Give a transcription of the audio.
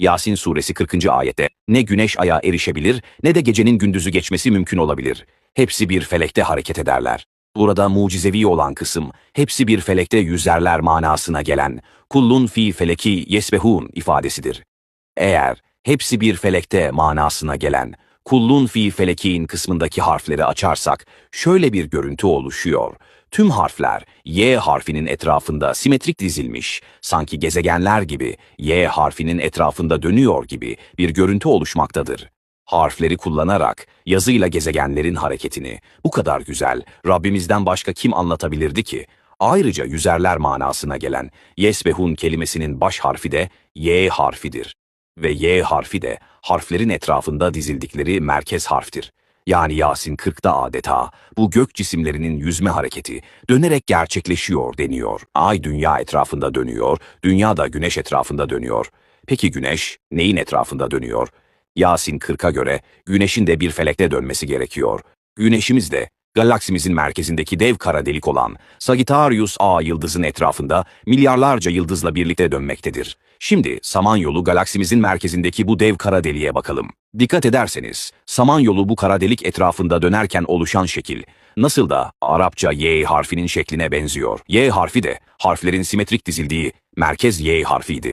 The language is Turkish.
Yasin suresi 40. ayette ne güneş aya erişebilir ne de gecenin gündüzü geçmesi mümkün olabilir. Hepsi bir felekte hareket ederler. Burada mucizevi olan kısım hepsi bir felekte yüzerler manasına gelen kullun fi feleki yesbehun ifadesidir. Eğer hepsi bir felekte manasına gelen kullun fi felekin kısmındaki harfleri açarsak şöyle bir görüntü oluşuyor. Tüm harfler Y harfinin etrafında simetrik dizilmiş, sanki gezegenler gibi Y harfinin etrafında dönüyor gibi bir görüntü oluşmaktadır. Harfleri kullanarak yazıyla gezegenlerin hareketini bu kadar güzel Rabbimizden başka kim anlatabilirdi ki? Ayrıca yüzerler manasına gelen yesbehun kelimesinin baş harfi de Y harfidir ve Y harfi de harflerin etrafında dizildikleri merkez harftir. Yani Yasin 40'da adeta bu gök cisimlerinin yüzme hareketi dönerek gerçekleşiyor deniyor. Ay dünya etrafında dönüyor, dünya da güneş etrafında dönüyor. Peki güneş neyin etrafında dönüyor? Yasin 40'a göre güneşin de bir felekte dönmesi gerekiyor. Güneşimiz de galaksimizin merkezindeki dev kara delik olan Sagittarius A yıldızın etrafında milyarlarca yıldızla birlikte dönmektedir. Şimdi Samanyolu galaksimizin merkezindeki bu dev kara deliğe bakalım. Dikkat ederseniz Samanyolu bu kara delik etrafında dönerken oluşan şekil nasıl da Arapça Y harfinin şekline benziyor. Y harfi de harflerin simetrik dizildiği merkez Y harfiydi.